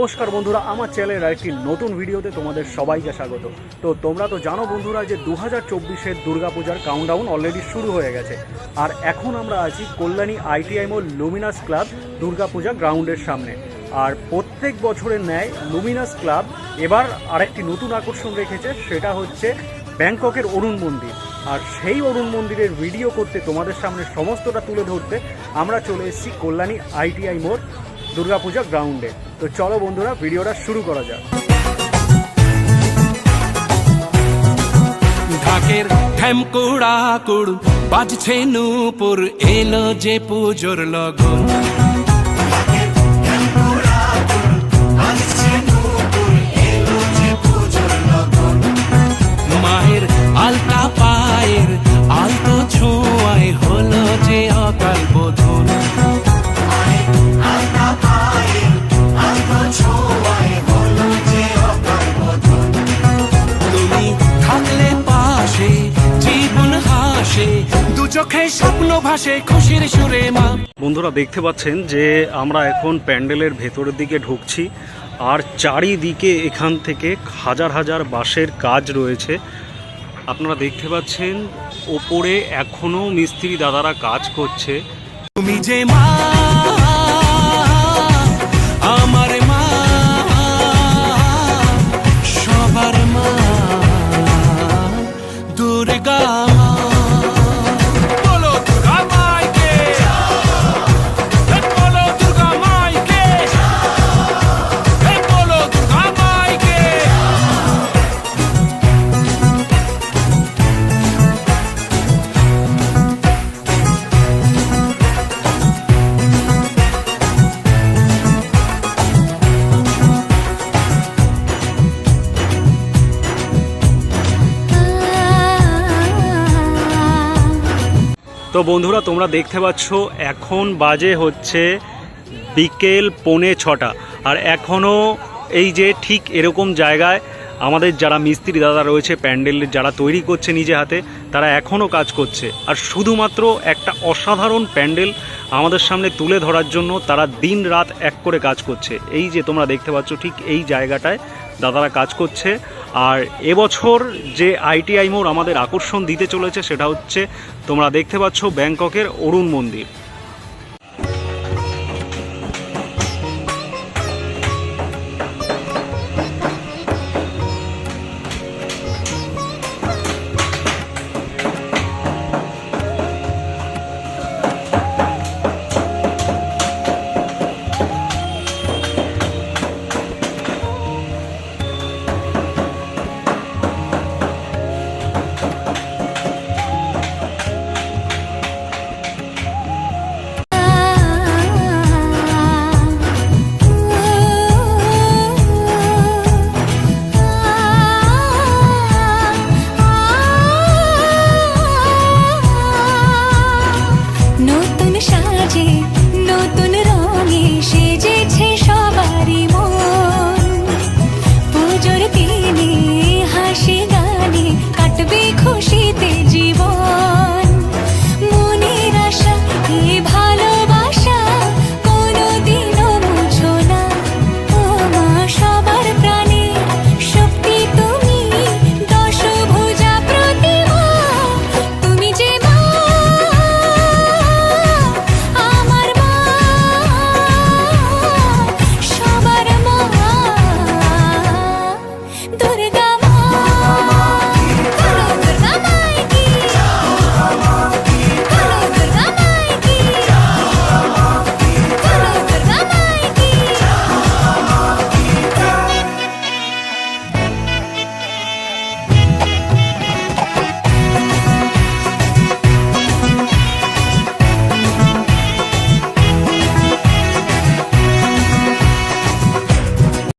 নমস্কার বন্ধুরা, আমার চ্যানেলের একটি নতুন ভিডিওতে তোমাদের সবাইকে স্বাগত। তো তোমরা তো জানো বন্ধুরা যে দু হাজার চব্বিশের দুর্গাপূজার কাউন্টডাউন অলরেডি শুরু হয়ে গেছে। আর এখন আমরা আছি কল্যাণী আইটিআই মোল লুমিনাস ক্লাব দুর্গাপূজা গ্রাউন্ডের সামনে। আর প্রত্যেক বছরের ন্যায় লুমিনাস ক্লাব এবার আরেকটি নতুন আকর্ষণ রেখেছে, সেটা হচ্ছে ব্যাংককের অরুণ মন্দির। আর সেই অরুণ মন্দিরের ভিডিও করতে তোমাদের সামনে সমস্তটা তুলে ধরতে আমরা চলে এসেছি কল্যাণী আইটিআই মোড় দুর্গাপূজা গ্রাউন্ডে। তো চলো বন্ধুরা, ভিডিওটা শুরু করা যাক। ঢাকের ঠ্যামকুড়া কুড় বাজছে নূপুর, এলো যে পুজোর লগন। আলতা পায়ের আলতো ছোঁয়ায় হলো যে অকাল চোখে স্বপ্ন ভাসে খুশির সুরে মা। বন্ধুরা দেখতে পাচ্ছেন যে আমরা এখন প্যান্ডেলের ভেতরের দিকে ঢুকছি আর চারিদিকে এখান থেকে হাজার হাজার বাঁশের কাজ রয়েছে। আপনারা দেখতে পাচ্ছেন ওপরে এখনও মিস্ত্রি দাদারা কাজ করছে। তুমি যে মা তো বন্ধুরা, তোমরা দেখতে পাচ্ছ, এখন বাজে হচ্ছে বিকেল পৌনে ছটা। আর এখনও এই যে ঠিক এরকম জায়গায় আমাদের যারা মিস্ত্রি দাদা রয়েছে, প্যান্ডেল যারা তৈরি করছে নিজে হাতে, তারা এখনও কাজ করছে। আর শুধুমাত্র একটা অসাধারণ প্যান্ডেল আমাদের সামনে তুলে ধরার জন্য তারা দিন রাত এক করে কাজ করছে। এই যে তোমরা দেখতে পাচ্ছ, ঠিক এই জায়গাটায় দাদারা কাজ করছে। আর এবছর যে আইটিআই মোড় আমাদের আকর্ষণ দিতে চলেছে সেটা হচ্ছে তোমরা দেখতে পাচ্ছ ব্যাংককের অরুণ মন্দির। Oh